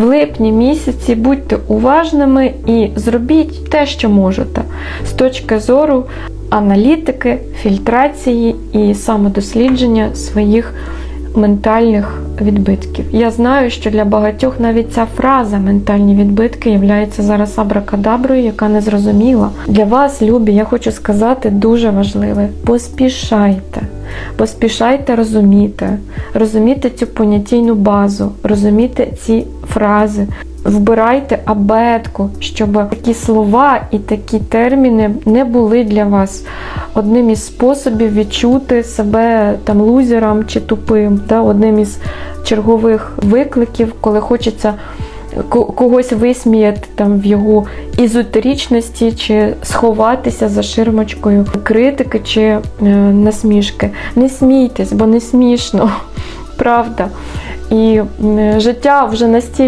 в липні місяці будьте уважними і зробіть те, що можете. З точки зору аналітики, фільтрації і самодослідження своїх ментальних відбитків. Я знаю, що для багатьох навіть ця фраза ментальні відбитки являється зараз абракадаброю, яка не зрозуміла. Для вас, любі, я хочу сказати дуже важливе: поспішайте. Поспішайте розуміти, розуміти цю понятійну базу, розуміти ці фрази, вбирайте абетку, щоб такі слова і такі терміни не були для вас одним із способів відчути себе там лузером чи тупим, да, одним із чергових викликів, коли хочеться когось висміяти там в його ізотерічності, чи сховатися за ширмочкою критики чи е, насмішки. Не смійтесь, бо не смішно, правда. І життя вже настільки.